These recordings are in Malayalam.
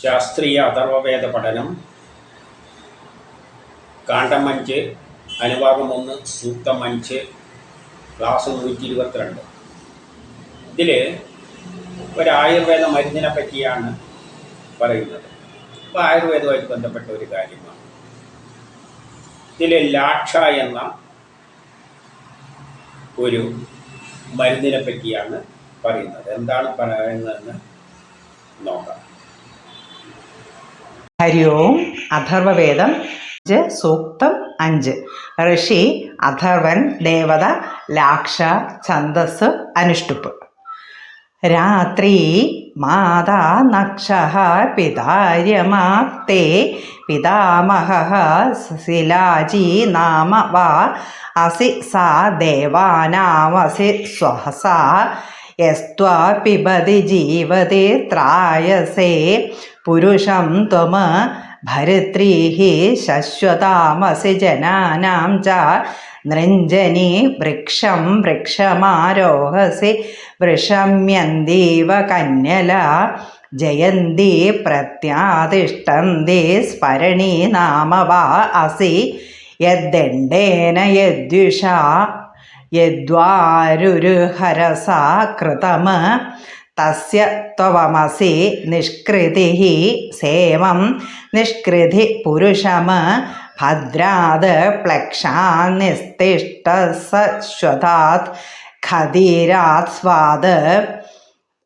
ശാസ്ത്രീയ അഥർവവേദ പഠനം. കാണ്ഡം അഞ്ച് അനുഭാഗം ഒന്ന് സൂക്തം അഞ്ച് ക്ലാസ് നൂറ്റി ഇരുപത്തിരണ്ട് ഇതിൽ ഒരു ആയുർവേദ മരുന്നിനെ പറ്റിയാണ് പറയുന്നത്. അപ്പോൾ ആയുർവേദവുമായിട്ട് ബന്ധപ്പെട്ട ഒരു കാര്യമാണ്. ഇതിൽ ലാക്ഷ എന്ന ഒരു മരുന്നിനെ പറ്റിയാണ് പറയുന്നത്. എന്താണ് പറയുന്നതെന്ന് നോക്കാം. ഹരി ഓം അഥർവവേദം അഞ്ച് സൂക്തം അഞ്ച് ഋഷി അഥർവൻ ദേവത ലാക്ഷ ഛന്ദസ് അനുഷ്ടുപ്പ് രാത്രി മാതാ നക്ഷ പിതാര്യമാപ്തേ പിതാമഹ ശിലാജി നാമ വാ അസി സാ ദേവാനാമസി സ്വഹസാ യസ്ത്വാ പിബതി ജീവതി ത്രായസേ. പുരുഷം ത്വമ ഭരത്രീः ശശ്വതാമസി ജനാനാം ച നൃഞ്ജനി വൃക്ഷം വൃക്ഷമാരോഹസി വൃഷമ്യന്തീവ കന്യല ജയന്തി പ്രത്യാതിഷ്ടന്തി സ്മരണി നാമ വാ അസി. യദ്ദണ്ഡേന യദ്വിഷാ യദ്വാരുരുഹരസാ കൃതം തസ്യ ത്വമസി നിഷ്കൃതി സേവം. നിഷ്കൃതി പുരുഷം ഭദ്രാത് പ്ലക്ഷാനിസ്തിഷ്ട സശ്വതാത് ഖദീരാത് സ്വാദ്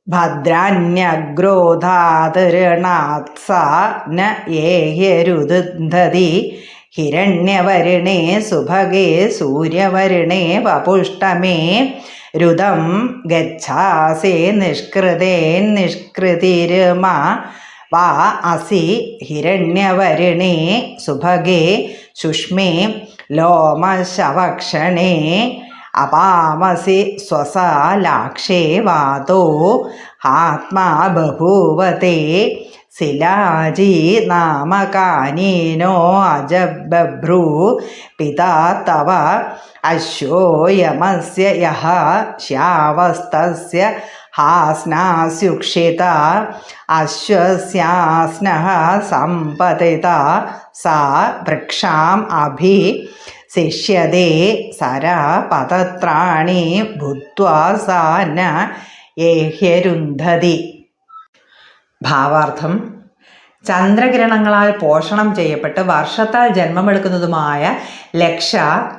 ഭദ്രാന്യഗ്രോധാതൃണാത് സ ന ഏഹ്യരുദന്ധതി. ഹിരണ്യവരുണേ സുഭഗേ സൂര്യവരുണേ വപുഷ്ടമേ രുദം ഗച്ഛാസേ നിഷ്കൃതേ നിഷ്കൃതിരുമ. വാ അസി ഹിരണ്യവരുണേ സുഭഗേ സുഷ്മേ ലോമശവക്ഷണേ. അപാമസി സ്വസാലാക്ഷേ വാതോ. ആത്മാ ബഭൂവത്തെ ശിലാജി നാമകാനീനോ അജബ്രൂ പിതാ തവ അശ്വോയമസ്യ യഹ ശ്യാവസ്തസ്യ ഹാസ്നാസ്യുക്ഷിത അശ്വസ്യാസ്ന സമ്പതിത. സാ വൃക്ഷാം അഭി ശിഷ്യതേ സരപതത്രാണി ഭൂത്വാ സാ ന ഏഹ്യരുന്ധതി. ഭാവാർത്ഥം. ചന്ദ്രകിരണങ്ങളാൽ പോഷണം ചെയ്യപ്പെട്ട് വർഷത്താൽ ജന്മമെടുക്കുന്നതുമായ ലക്ഷ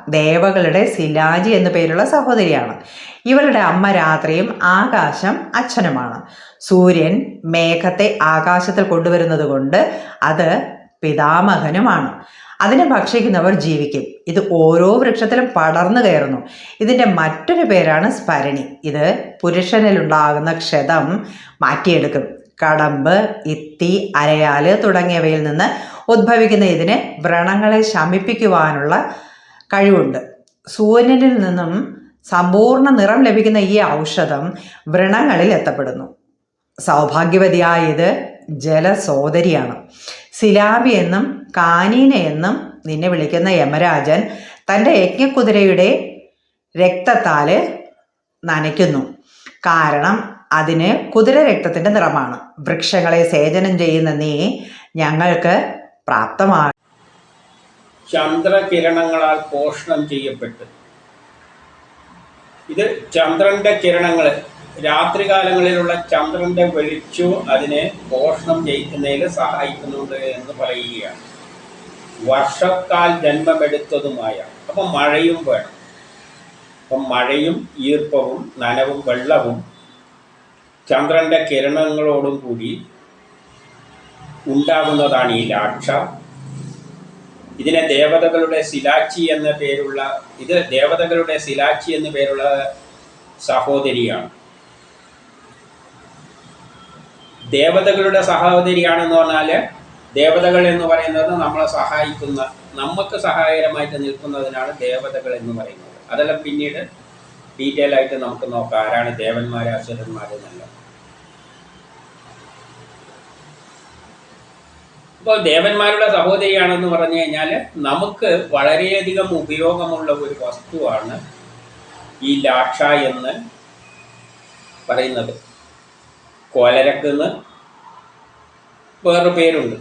ദേവകളുടെ സിലാജി എന്നു പേരുള്ള സഹോദരിയാണ്. ഇവരുടെ അമ്മ രാത്രിയും ആകാശം അച്ഛനുമാണ്. സൂര്യൻ മേഘത്തെ ആകാശത്തിൽ കൊണ്ടുവരുന്നത് കൊണ്ട് അത് പിതാമഹനുമാണ്. അതിനെ ഭക്ഷിക്കുന്നവർ ജീവിക്കും. ഇത് ഓരോ വൃക്ഷത്തിലും പടർന്നു കയറുന്നു. ഇതിന്റെ മറ്റൊരു പേരാണ് സ്മരണി ഇത് പുരുഷനിലുണ്ടാകുന്ന ക്ഷതം മാറ്റിയെടുക്കും. കടമ്പ് ഇത്തി അരയാൽ തുടങ്ങിയവയിൽ നിന്ന് ഉദ്ഭവിക്കുന്ന ഇതിന് വ്രണങ്ങളെ ശമിപ്പിക്കുവാനുള്ള കഴിവുണ്ട്. സൂര്യനിൽ നിന്നും സമ്പൂർണ നിറം ലഭിക്കുന്ന ഈ ഔഷധം വ്രണങ്ങളിൽ എത്തപ്പെടുന്നു. സൗഭാഗ്യവതിയായ ഇത് ജലസോദരിയാണ്. സിലാബി എന്നും കാനീന എന്നും നിന്നെ വിളിക്കുന്ന യമരാജൻ തന്റെ യജ്ഞക്കുതിരയുടെ രക്തത്താൽ നനയ്ക്കുന്നു. കാരണം അതിന് കുതിര രക്തത്തിന്റെ നിറമാണ്. വൃക്ഷങ്ങളെ സേചനം ചെയ്യുന്ന നീ ഞങ്ങൾക്ക് പ്രാപ്തമാണ് ചന്ദ്രകിരണങ്ങളാൽ പോഷണം ചെയ്യപ്പെട്ട്. ഇത് ചന്ദ്രന്റെ കിരണങ്ങൾ രാത്രികാലങ്ങളിലുള്ള ചന്ദ്രന്റെ വെളിച്ചവും അതിനെ പോഷണം ചെയ്യിക്കുന്നതിൽ സഹായിക്കുന്നുണ്ട് എന്ന് പറയുകയാണ്. വർഷക്കാൽ ജന്മമെടുത്തതുമായ അപ്പം മഴയും വേണം. അപ്പം മഴയും ഈർപ്പവും നനവും വെള്ളവും ചന്ദ്രന്റെ കിരണങ്ങളോടും കൂടി ഉണ്ടാകുന്നതാണ് ഈ ലാക്ഷ. ഇതിനെ ദേവതകളുടെ ശിലാച്ചി എന്ന പേരുള്ള ഇത് ദേവതകളുടെ ശിലാച്ചി എന്ന പേരുള്ള സഹോദരിയാണ്. ദേവതകളുടെ സഹോദരിയാണെന്ന് പറഞ്ഞാൽ ദേവതകൾ എന്ന് പറയുന്നത് നമ്മളെ സഹായിക്കുന്ന നമുക്ക് സഹായകരമായിട്ട് നിൽക്കുന്നതിനാണ് ദേവതകൾ എന്ന് പറയുന്നത്. അതെല്ലാം പിന്നീട് ഡീറ്റെയിൽ ആയിട്ട് നമുക്ക് നോക്കാം. ആരാണ് ദേവന്മാർ അസുരന്മാർ എന്നല്ല. ഇപ്പോൾ ദേവന്മാരുടെ സഹോദരിയാണെന്ന് പറഞ്ഞു കഴിഞ്ഞാൽ നമുക്ക് വളരെയധികം ഉപയോഗമുള്ള ഒരു വസ്തുവാണ് ഈ ലാക്ഷ എന്ന് പറയുന്നത്. കോലരക്കെന്ന് വേറൊരു പേരുണ്ട്.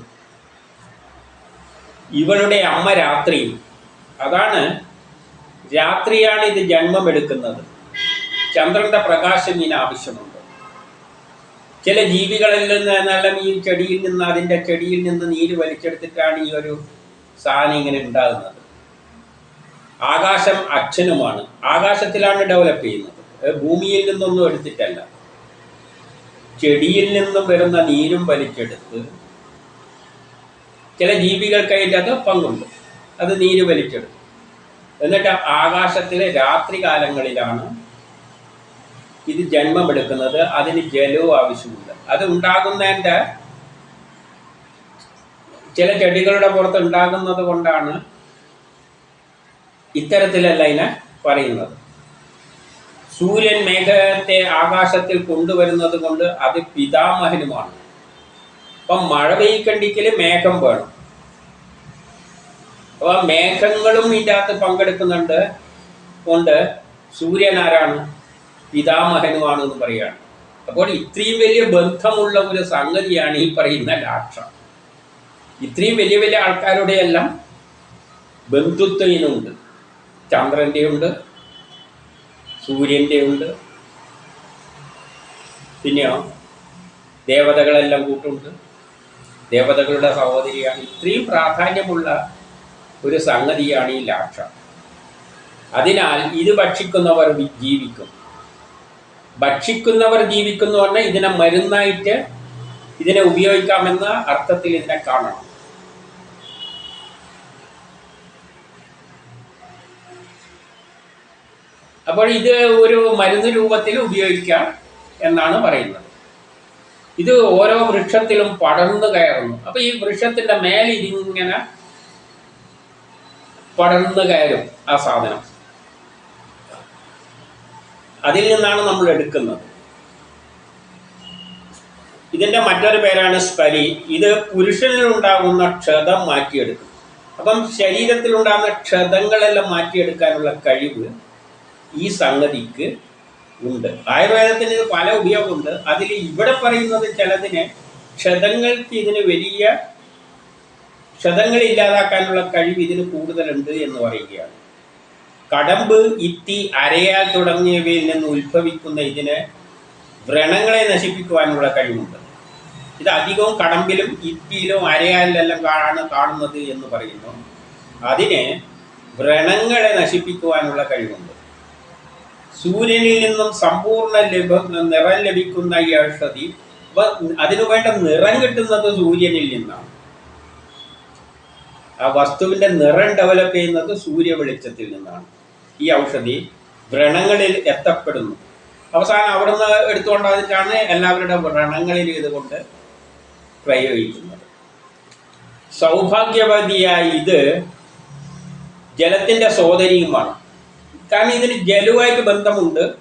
ഇവളുടെ അമ്മ രാത്രി അതാണ് രാത്രിയാണ് ഇത് ജന്മമെടുക്കുന്നത്. ചന്ദ്രന്റെ പ്രകാശം ഇതിന് ആവശ്യമുണ്ട് ചില ജീവികളിൽ നിന്ന് നല്ല ഈ ചെടിയിൽ നിന്ന് അതിന്റെ ചെടിയിൽ നിന്ന് നീര് വലിച്ചെടുത്തിട്ടാണ് ഈ ഒരു സാധനം ഇങ്ങനെ ഉണ്ടാകുന്നത്. ആകാശം അച്ഛനുമാണ്. ആകാശത്തിലാണ് ഡെവലപ്പ് ചെയ്യുന്നത്. ഭൂമിയിൽ നിന്നൊന്നും എടുത്തിട്ടല്ല. ചെടിയിൽ നിന്നും വരുന്ന നീരും വലിച്ചെടുത്ത് ചില ജീവികൾക്ക് അതിന്റെ അത് പങ്കുണ്ട്. അത് നീര് വലിച്ചെടുക്കും. എന്നിട്ട് ആകാശത്തിലെ രാത്രി കാലങ്ങളിലാണ് ഇത് ജന്മമെടുക്കുന്നത് അതിന് ജലവും ആവശ്യമുണ്ട്. അത് ഉണ്ടാകുന്നതിന്റെ ചില ചെടികളുടെ പുറത്ത് ഉണ്ടാകുന്നത് കൊണ്ടാണ് ഇത്തരത്തിലല്ല ഇതിനെ പറയുന്നത്. സൂര്യൻ മേഘത്തെ ആകാശത്തിൽ കൊണ്ടുവരുന്നത് കൊണ്ട് അത് പിതാമഹനുമാണ്. അപ്പം മഴ പെയ്ക്കണ്ടിക്കൽ മേഘം വേണം. അപ്പൊ മേഘങ്ങളും ഇതിന്റെ അകത്ത് പങ്കെടുക്കുന്നുണ്ട് കൊണ്ട് സൂര്യൻ ആരാണ്? പിതാമഹനുമാണ് എന്ന് പറയുകയാണ്. അപ്പോൾ ഇത്രയും വലിയ ബന്ധമുള്ള ഒരു സംഗതിയാണ് ഈ പറയുന്ന ലാക്ഷ ഇത്രയും വലിയ വലിയ ആൾക്കാരുടെ എല്ലാം ബന്ധുത്വനുണ്ട് ചന്ദ്രന്റെ ഉണ്ട് സൂര്യന്റെ ഉണ്ട് പിന്നെയോ ദേവതകളെല്ലാം കൂട്ടുണ്ട്. ദേവതകളുടെ സഹോദരിയാണ്. ഇത്രയും പ്രാധാന്യമുള്ള ഒരു സംഗതിയാണ് ഈ ലാക്ഷ അതിനാൽ ഇത് ഭക്ഷിക്കുന്നവർ ജീവിക്കും. ഭക്ഷിക്കുന്നവർ ജീവിക്കുന്നു പറഞ്ഞാൽ ഇതിനെ മരുന്നായിട്ട് ഇതിനെ ഉപയോഗിക്കാമെന്ന അർത്ഥത്തിൽ ഇതിനെ കാണണം. അപ്പോൾ ഇത് ഒരു മരുന്ന് രൂപത്തിൽ ഉപയോഗിക്കാം എന്നാണ് പറയുന്നത്. ഇത് ഓരോ വൃക്ഷത്തിലും പടർന്നു കയറുന്നു. അപ്പൊ ഈ വൃക്ഷത്തിന്റെ മേലെ ഇതിങ്ങനെ പടർന്നു കയറും ആ സാധനം. അതിൽ നിന്നാണ് നമ്മൾ എടുക്കുന്നത്. ഇതിന്റെ മറ്റൊരു പേരാണ് സ്പലി ഇത് പുരുഷനിൽ ഉണ്ടാകുന്ന ക്ഷതം മാറ്റിയെടുക്കും. അപ്പം ശരീരത്തിൽ ഉണ്ടാകുന്ന ക്ഷതങ്ങളെല്ലാം മാറ്റിയെടുക്കാനുള്ള കഴിവ് ഈ സംഗതിക്ക് ഉണ്ട്. ആയുർവേദത്തിന് ഇത് പല ഉപയോഗമുണ്ട്. അതിൽ ഇവിടെ പറയുന്നത് ചിലതിന് ക്ഷതങ്ങൾക്ക് ഇതിന് വലിയ ക്ഷതങ്ങൾ ഇല്ലാതാക്കാനുള്ള കഴിവ് ഇതിന് കൂടുതലുണ്ട് എന്ന് പറയുകയാണ്. കടമ്പ് ഇത്തി അരയാൽ തുടങ്ങിയവയിൽ നിന്ന് ഉത്ഭവിക്കുന്ന ഇതിന് വ്രണങ്ങളെ നശിപ്പിക്കുവാനുള്ള കഴിവുണ്ട്. ഇത് അധികവും കടമ്പിലും ഇത്തിയിലും അരയാലിലെല്ലാം ആണ് കാണുന്നത് എന്ന് പറയുന്നു. അതിന് വ്രണങ്ങളെ നശിപ്പിക്കുവാനുള്ള കഴിവുണ്ട്. സൂര്യനിൽ നിന്നും സമ്പൂർണ ലഭ നിറം ലഭിക്കുന്ന ഈ ഔഷധി അതിനു വേണ്ട നിറം കിട്ടുന്നത് സൂര്യനിൽ നിന്നാണ്. ആ വസ്തുവിന്റെ നിറം ഡെവലപ്പ് ചെയ്യുന്നത് സൂര്യ വെളിച്ചത്തിൽ നിന്നാണ്. ഈ ഔഷധി വ്രണങ്ങളിൽ എത്തപ്പെടുന്നു. അവസാനം അവിടുന്ന് എടുത്തുകൊണ്ട് അതിട്ടാണ് എല്ലാവരുടെ വ്രണങ്ങളിൽ ഇതുകൊണ്ട് പ്രയോഗിക്കുന്നത്. സൗഭാഗ്യവതിയായ ഇത് ജലത്തിന്റെ സോദരിയുമാണ്. കാരണം ഇതിന് ജലവുമായിട്ട് ബന്ധമുണ്ട്.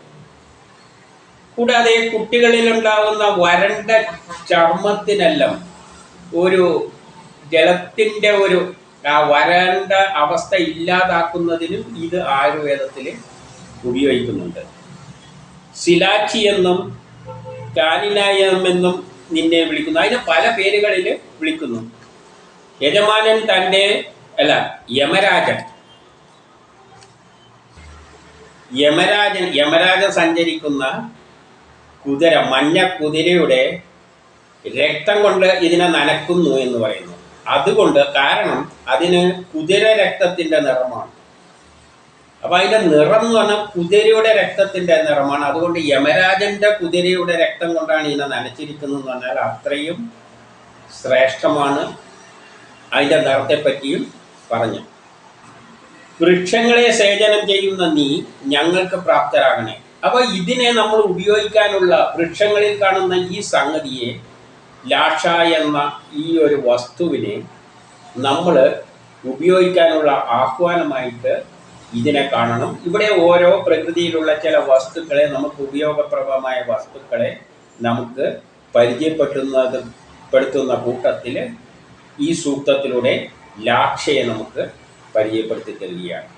കൂടാതെ കുട്ടികളിൽ ഉണ്ടാകുന്ന വരണ്ട ചർമ്മത്തിനെല്ലാം ഒരു ജലത്തിന്റെ ഒരു വരണ്ട അവസ്ഥ ഇല്ലാതാക്കുന്നതിനും ഇത് ആയുർവേദത്തിൽ ഉപയോഗിക്കുന്നുണ്ട്. സിലാച്ചി എന്നും കാനിനായം എന്നും നിന്നെ വിളിക്കുന്നു. അതിനെ പല പേരുകളിൽ വിളിക്കുന്നു. യജമാനൻ തന്റെ അല്ല യമരാജൻ. യമരാജൻ യമരാജൻ സഞ്ചരിക്കുന്ന കുതിര മഞ്ഞ കുതിരയുടെ രക്തം കൊണ്ട് ഇതിനെ നനക്കുന്നു എന്ന് പറയുന്നു. അതുകൊണ്ട് കാരണം അതിന് കുതിര രക്തത്തിന്റെ നിറമാണ്. അപ്പൊ അതിന്റെ നിറം എന്ന് പറഞ്ഞാൽ കുതിരയുടെ രക്തത്തിന്റെ നിറമാണ്. അതുകൊണ്ട് യമരാജന്റെ കുതിരയുടെ രക്തം കൊണ്ടാണ് ഇതിനെ നനച്ചിരിക്കുന്നത് എന്ന് പറഞ്ഞാൽ അത്രയും ശ്രേഷ്ഠമാണ് അതിന്റെ നിറത്തെ പറ്റിയും പറഞ്ഞു വൃക്ഷങ്ങളെ സേചനം ചെയ്യുന്ന നീ ഞങ്ങൾക്ക് പ്രാപ്തരാകണേ. അപ്പൊ ഇതിനെ നമ്മൾ ഉപയോഗിക്കാനുള്ള വൃക്ഷങ്ങളിൽ കാണുന്ന ഈ സംഗതിയെ ലാക്ഷ എന്ന ഈ ഒരു വസ്തുവിനെ നമ്മൾ ഉപയോഗിക്കാനുള്ള ആഹ്വാനമായിട്ട് ഇതിനെ കാണണം. ഇവിടെ ഓരോ പ്രകൃതിയിലുള്ള ചില വസ്തുക്കളെ നമുക്ക് ഉപയോഗപ്രദമായ വസ്തുക്കളെ നമുക്ക് പരിചയപ്പെടുത്തുന്നത് പെടുത്തുന്ന കൂട്ടത്തിൽ ഈ സൂക്തത്തിലൂടെ ലാക്ഷയെ നമുക്ക് പരിചയപ്പെടുത്തി തരികയാണ്.